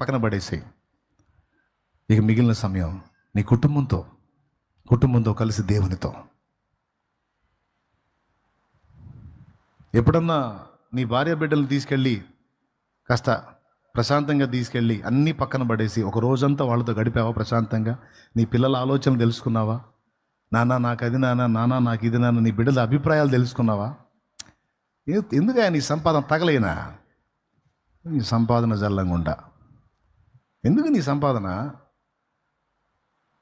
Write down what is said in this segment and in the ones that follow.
పక్కన పడేసి ఇక మిగిలిన సమయం నీ కుటుంబంతో కుటుంబంతో కలిసి దేవునితో. ఎప్పుడన్నా నీ భార్య బిడ్డలు తీసుకెళ్ళి కాస్త ప్రశాంతంగా తీసుకెళ్ళి అన్నీ పక్కన పడేసి ఒక రోజంతా వాళ్ళతో గడిపావా ప్రశాంతంగా? నీ పిల్లల ఆలోచనలు తెలుసుకున్నావా? నాన్న నాకు అది నాన్న నాన్న నాకు ఇది నాన్న నీ బిడ్డల అభిప్రాయాలు తెలుసుకున్నావా? ఎందుకు నీ సంపాదన తగలేనా? నీ సంపాదన జల్లంగుండా. ఎందుకు నీ సంపాదన?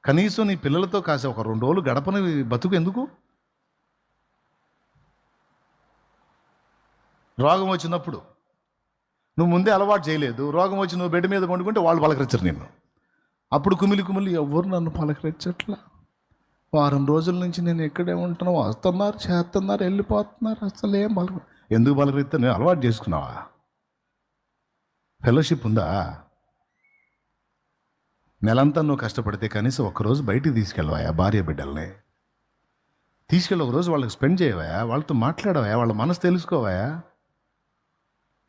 కనీసం నీ పిల్లలతో కాసే ఒక రెండు రోజులు గడపని బతుకు ఎందుకు? రోగం వచ్చినప్పుడు. నువ్వు ముందే అలవాటు చేయలేదు. రోగం వచ్చి నువ్వు బెడ్ మీద పండుకుంటే వాళ్ళు పలకరించరు నిన్ను. అప్పుడు కుమిలి కుమిలి ఎవరు నన్ను పలకరించట్లా. వారం రోజుల నుంచి నేను ఎక్కడే ఉంటున్నా వస్తున్నారు చేస్తున్నారు వెళ్ళిపోతున్నారు అసలు ఏం పలక? ఎందుకు బలకరిస్తే నేను అలవాటు చేసుకున్నావా? ఫెలోషిప్ ఉందా? నెలంతా నువ్వు కష్టపడితే కనీసం ఒకరోజు బయటికి తీసుకెళ్ళవా భార్య బిడ్డల్ని. తీసుకెళ్ళి ఒకరోజు వాళ్ళకి స్పెండ్ చేయవా వాళ్ళతో మాట్లాడవా వాళ్ళ మనసు తెలుసుకోవా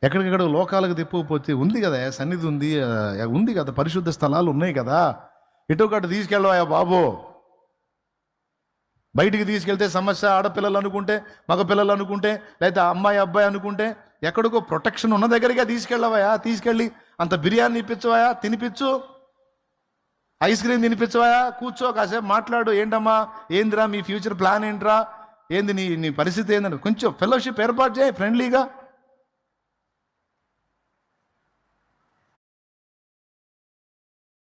ఎక్కడికెక్కడ లోకాలకు తిప్పకపోతే ఉంది కదా సన్నిధి ఉంది ఉంది కదా పరిశుద్ధ స్థలాలు ఉన్నాయి కదా. ఇటుకట్టు ఒకటి తీసుకెళ్ళవా బాబు. బయటికి తీసుకెళ్తే సమస్య ఆడపిల్లలు అనుకుంటే మగ పిల్లలు అనుకుంటే లేకపోతే అమ్మాయి అబ్బాయి అనుకుంటే ఎక్కడికో ప్రొటెక్షన్ ఉన్న దగ్గరికి తీసుకెళ్ళవయా తీసుకెళ్ళి అంత బిర్యానీ ఇప్పించవయా తినిపించు. ఐస్ క్రీమ్ తినిపించవా? కూర్చో కాసేపు మాట్లాడు. ఏంటమ్మా? ఏందిరా మీ ఫ్యూచర్ ప్లాన్ ఏంట్రా? ఏంది నీ నీ పరిస్థితి ఏందని కొంచెం ఫెలోషిప్ ఏర్పాటు చేయి ఫ్రెండ్లీగా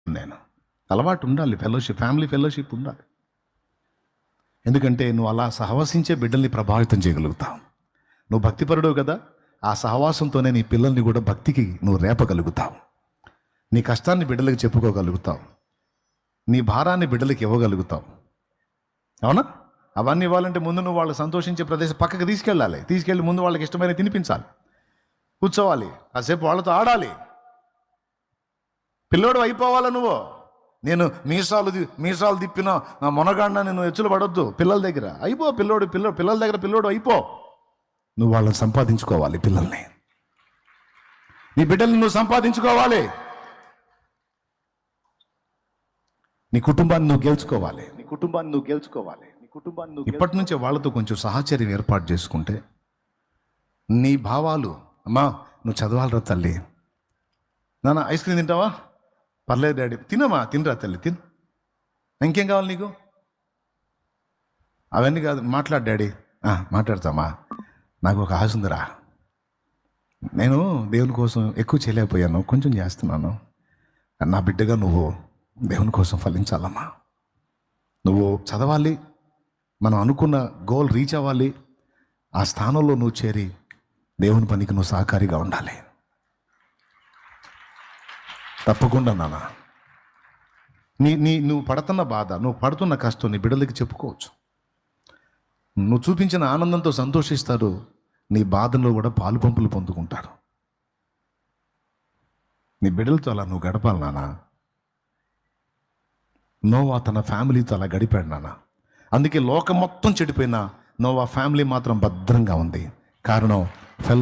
నేను. అలవాటు ఉండాలి ఫెలోషిప్ ఫ్యామిలీ ఫెలోషిప్ ఉండాలి. ఎందుకంటే నువ్వు అలా సహవసించే బిడ్డల్ని ప్రభావితం చేయగలుగుతావు. నువ్వు భక్తిపరుడు కదా? ఆ సహవాసంతోనే నీ పిల్లల్ని కూడా భక్తికి నువ్వు రేపగలుగుతావు. నీ కష్టాన్ని బిడ్డలకు చెప్పుకోగలుగుతావు. నీ భారాన్ని బిడ్డలకి ఇవ్వగలుగుతావు అవునా? అవన్నీ ఇవ్వాలంటే ముందు నువ్వు వాళ్ళు సంతోషించే ప్రదేశం పక్కకి తీసుకెళ్ళాలి. తీసుకెళ్ళి ముందు వాళ్ళకి ఇష్టమైన తినిపించాలి. కూర్చోవాలి. కాసేపు వాళ్ళతో ఆడాలి. పిల్లోడు అయిపోవాలా నువ్వు? నేను మీసాలు మీసాలు తిప్పిన నా నేను ఎచ్చులు పడొద్దు. పిల్లల దగ్గర అయిపో పిల్లోడు పిల్ల పిల్లల దగ్గర పిల్లోడు అయిపో. నువ్వు వాళ్ళని సంపాదించుకోవాలి పిల్లల్ని. నీ బిడ్డల్ని నువ్వు సంపాదించుకోవాలి. నీ కుటుంబాన్ని నువ్వు గెలుచుకోవాలి. నీ కుటుంబాన్ని నువ్వు గెలుచుకోవాలి. నీ కుటుంబాన్ని నువ్వు ఇప్పటి నుంచే వాళ్ళతో కొంచెం సహచర్యం ఏర్పాటు చేసుకుంటే నీ భావాలు అమ్మా నువ్వు చదవాలరా తల్లి. నాన్న ఐస్ క్రీమ్ తింటావా? పర్లేదు డాడీ. తినమ్మా తినరా తల్లి తిన్. ఇంకేం కావాలి నీకు? అవన్నీ కాదు మాట్లాడు డాడీ. "ఆ, మాట్లాడతామా? నాకు ఒక ఆశ ఉందిరా. నేను దేవుని కోసం ఎక్కువ చేయలేకపోయాను కొంచెం చేస్తున్నాను. నా బిడ్డగా నువ్వు దేవుని కోసం ఫలించాలమ్మా. నువ్వు చదవాలి మనం అనుకున్న గోల్ రీచ్ అవ్వాలి ఆ స్థానంలో నువ్వు చేరి దేవుని పనికి నువ్వు సహకారిగా ఉండాలి. తప్పకుండా నాన్న. నీ నీ నువ్వు పడుతున్న బాధ నువ్వు పడుతున్న కష్టం నీ బిడ్డలకి చెప్పుకోవచ్చు. నువ్వు చూపించిన ఆనందంతో సంతోషిస్తారు నీ బాధలో కూడా పాలు పంపులు పొందుకుంటారు నీ బిడ్డలతో అలా నువ్వు గడపాలి నాన్న. నోవా తన ఫ్యామిలీతో అలా గడిపాడు నాన్న. అందుకే లోకం మొత్తం చెడిపోయినా నోవా ఫ్యామిలీ మాత్రం భద్రంగా ఉంది. కారణం